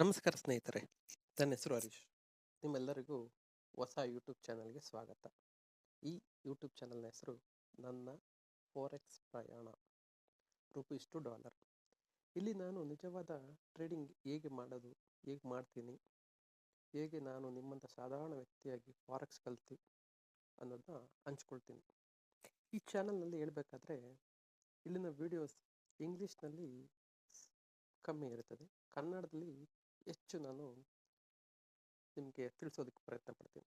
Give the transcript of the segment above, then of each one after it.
ನಮಸ್ಕಾರ ಸ್ನೇಹಿತರೆ, ನನ್ನ ಹೆಸರು ಹರೀಶ್. ನಿಮ್ಮೆಲ್ಲರಿಗೂ ಹೊಸ ಯೂಟ್ಯೂಬ್ ಚಾನಲ್ಗೆ ಸ್ವಾಗತ. ಈ ಯೂಟ್ಯೂಬ್ ಚಾನಲ್ನ ಹೆಸರು ನನ್ನ ಫೋರೆಕ್ಸ್ ಪ್ರಯಾಣ, ರುಪೀಸ್ ಟು ಡಾಲರ್. ಇಲ್ಲಿ ನಾನು ನಿಜವಾದ ಟ್ರೇಡಿಂಗ್ ಹೇಗೆ ಮಾಡೋದು, ಹೇಗೆ ಮಾಡ್ತೀನಿ, ಹೇಗೆ ನಾನು ನಿಮ್ಮಂಥ ಸಾಧಾರಣ ವ್ಯಕ್ತಿಯಾಗಿ ಫಾರೆಕ್ಸ್ ಕಲಿತು ಅನ್ನೋದನ್ನ ಹಂಚ್ಕೊಳ್ತೀನಿ. ಈ ಚಾನಲ್ನಲ್ಲಿ ಹೇಳಬೇಕಾದ್ರೆ, ಇಲ್ಲಿನ ವಿಡಿಯೋಸ್ ಇಂಗ್ಲೀಷ್ನಲ್ಲಿ ಕಮ್ಮಿ ಇರುತ್ತದೆ ಕನ್ನಡದಲ್ಲಿ ಹೆಚ್ಚು ನಾನು ನಿಮಗೆ ತಿಳಿಸೋದಕ್ಕೆ ಪ್ರಯತ್ನ ಪಡ್ತೀನಿ.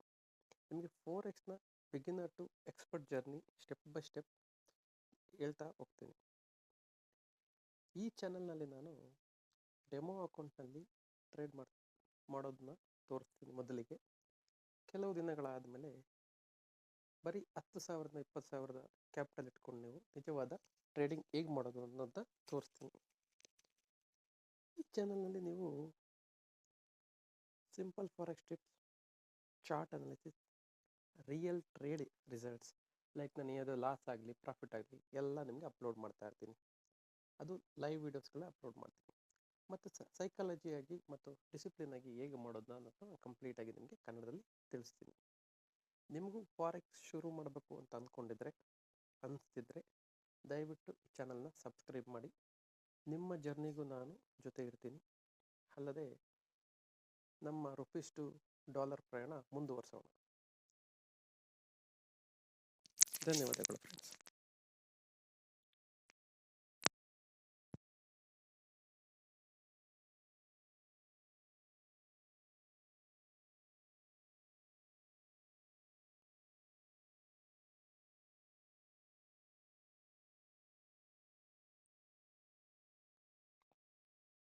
ನಿಮಗೆ ಫೋರ್ ಎಕ್ಸ್ನ beginner to expert journey step by step ಹೇಳ್ತಾ ಹೋಗ್ತೀನಿ. ಈ ಚಾನಲ್ನಲ್ಲಿ ನಾನು ಡೆಮೋ ಅಕೌಂಟ್ನಲ್ಲಿ ಟ್ರೇಡ್ ಮಾಡ್ ಮಾಡೋದನ್ನ ತೋರಿಸ್ತೀನಿ ಮೊದಲಿಗೆ. ಕೆಲವು ದಿನಗಳಾದ ಮೇಲೆ ಬರೀ ಹತ್ತು ಸಾವಿರದ ಇಪ್ಪತ್ತು ಸಾವಿರದ ಕ್ಯಾಪಿಟಲ್ ಇಟ್ಕೊಂಡು ನೀವು ನಿಜವಾದ ಟ್ರೇಡಿಂಗ್ ಹೇಗೆ ಮಾಡೋದು ಅನ್ನೋದನ್ನ ತೋರಿಸ್ತೀನಿ. ಈ ಚಾನಲ್ನಲ್ಲಿ ನೀವು simple forex tips chart analysis real trade results like ನಾನು ಏನಾದರೂ ಲಾಸ್ ಆಗಲಿ ಪ್ರಾಫಿಟ್ ಆಗಲಿ, ಎಲ್ಲ ನಿಮಗೆ ಅಪ್ಲೋಡ್ ಮಾಡ್ತಾ ಇರ್ತೀನಿ. ಅದು ಲೈವ್ ವೀಡಿಯೋಸ್ಗಳನ್ನ ಅಪ್ಲೋಡ್ ಮಾಡ್ತೀನಿ. ಮತ್ತು ಸೈಕಾಲಜಿಯಾಗಿ ಮತ್ತು ಡಿಸಿಪ್ಲಿನ್ ಆಗಿ ಹೇಗೆ ಮಾಡೋದನ್ನ ಅನ್ನೋದನ್ನ ಕಂಪ್ಲೀಟಾಗಿ ನಿಮಗೆ ಕನ್ನಡದಲ್ಲಿ ತಿಳಿಸ್ತೀನಿ. ನಿಮಗೂ ಫಾರೆಕ್ಸ್ ಶುರು ಮಾಡಬೇಕು ಅಂತ ಅಂದ್ಕೊಂಡಿದ್ರೆ, ಅನಿಸ್ತಿದ್ರೆ ದಯವಿಟ್ಟು ಚಾನಲ್ನ ಸಬ್ಸ್ಕ್ರೈಬ್ ಮಾಡಿ. ನಿಮ್ಮ ಜರ್ನಿಗೂ ನಾನು ಜೊತೆ ಇರ್ತೀನಿ. ಅಲ್ಲದೆ ನಮ್ಮ ರುಪೀಸ್ ಟು ಡಾಲರ್ ಪ್ರಯಾಣ ಮುಂದುವರೆಸೋಣ. ಧನ್ಯವಾದಗಳು ಫ್ರೆಂಡ್ಸ್